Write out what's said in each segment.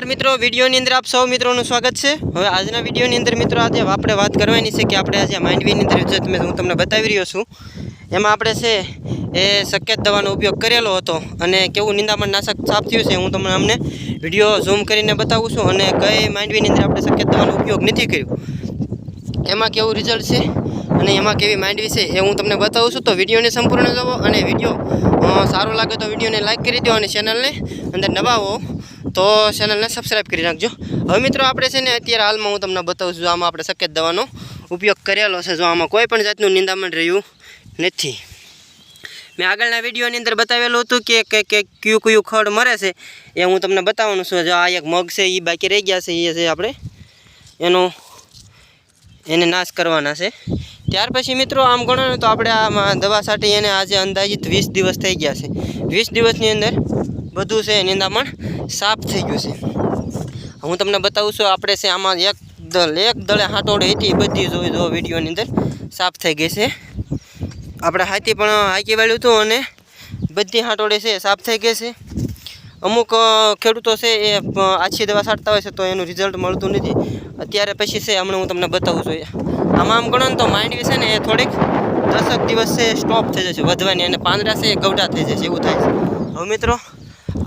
નમસ્કાર મિત્રો, વિડીયોની અંદર આપ સૌ મિત્રોનું સ્વાગત છે. હવે આજના વિડીયોની અંદર મિત્રો આજે આપણે વાત કરવાની છે કે આપણે આજે માંડવીની અંદર જે હું તમને બતાવી રહ્યો છું, એમાં આપણે છે એ શક્યત દવાનો ઉપયોગ કરેલો હતો અને કેવું નિંદામણ નાશક સાફ થયું છે, હું તમને અમને વીડિયો ઝૂમ કરીને બતાવું છું અને કઈ માંડવીની અંદર આપણે શક્યત દવાનો ઉપયોગ નથી કર્યો. એમાં કેવું રિઝલ્ટ છે અને એમાં કેવી માંડવી છે એ હું તમને બતાવું છું. તો વિડીયોને સંપૂર્ણ જુઓ અને વીડિયો સારો લાગે તો વિડીયોને લાઇક કરી દો અને ચેનલને અંદર નવા હો. તો ચેનલને સબસ્ક્રાઈબ કરી નાખજો. હવે મિત્રો આપણે છે ને અત્યારે હાલમાં હું તમને બતાવું છું, આમાં આપણે સકેત દવાનો ઉપયોગ કરેલો છે. જો આમાં કોઈ પણ જાતનું નિંદામણ રહ્યું નથી. મેં આગળના વિડીયોની અંદર બતાવેલું હતું કે કે કે કયું કયું ખડ મરે છે એ હું તમને બતાવવાનું છું. જો આ એક મગ છે એ બાકી રહી ગયા છે એ છે આપણે એનો એને નાશ કરવાના છે. ત્યાર પછી મિત્રો આમ ગણો તો આપણે આમાં દવા સાથે એને આજે અંદાજિત વીસ દિવસ થઈ ગયા છે. વીસ દિવસની અંદર બધું છે નિંદામણ સાફ થઈ ગયું છે. હું તમને બતાવું છું, આપણે છે આમાં એક દળ, એક દળે હાટોડી હતી, બધી જોઈ જો વિડીયોની અંદર સાફ થઈ ગઈ છે. આપણે હાથી પણ હાકી વાળ્યું હતું અને બધી હાટોડી છે સાફ થઈ ગઈ છે. અમુક ખેડૂતો છે એ આછી દવા છાંટતા હોય છે તો એનું રિઝલ્ટ મળતું નથી. અત્યારે પછી છે, હમણાં હું તમને બતાવું છું. આમાં આમ ગણો ને તો માંડવી છે ને, એ થોડીક દસક દિવસ છે સ્ટોપ થઈ જશે વધવાની અને પાંદડા છે એ ગવડા થઈ જશે, એવું થાય છે. હવે મિત્રો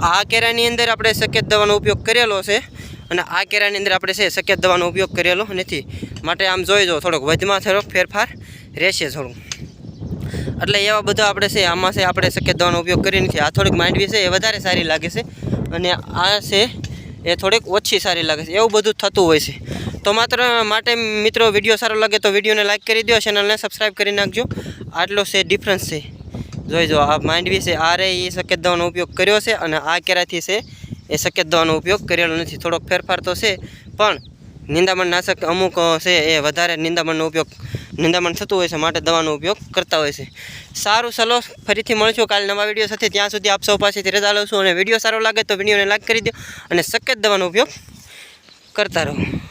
આ કેરાની અંદર આપણે સકેત દવાનો ઉપયોગ કરેલો છે અને આ કેરાની અંદર આપણે છે શક્યત દવાનો ઉપયોગ કરેલો નથી. માટે આમ જોઈ જો થોડોક વધમાં થોડોક ફેરફાર રહેશે થોડું એટલે એવા બધા આપણે છે, આમાં છે આપણે શક્ય દવાનો ઉપયોગ કરી નથી. આ થોડીક માંડવી છે, એ વધારે સારી લાગે છે અને આ છે, એ થોડીક ઓછી સારી લાગે છે. એવું બધું થતું હોય છે. તો માત્ર માટે મિત્રો વીડિયો સારો લાગે તો વિડીયોને લાઇક કરી દો ચેનલને સબસ્ક્રાઈબ કરી નાખજો. આટલો છે, ડિફરન્સ છે. જોઈ જો, આ માંડવી છે આ રે એ શક્ય દવાનો ઉપયોગ કર્યો છે અને આ કેરાથી છે, એ શક્ય દવાનો ઉપયોગ કરેલો નથી. થોડોક ફેરફાર તો છે, પણ નિંદામણ નાશક અમુક છે, એ વધારે નિંદામણનો ઉપયોગ, નિંદામણ થતું હોય છે, માટે દવાનો ઉપયોગ કરતા હોય છે. સારું, ચલો, ફરીથી મળશું કાલે નવા વીડિયો સાથે. ત્યાં સુધી આપ સૌ પાસેથી રજા લઉં છું અને વીડિયો સારો લાગે તો વિડીયોને લાઈક કરી દો અને શક્ય દવાનો ઉપયોગ કરતા રહો.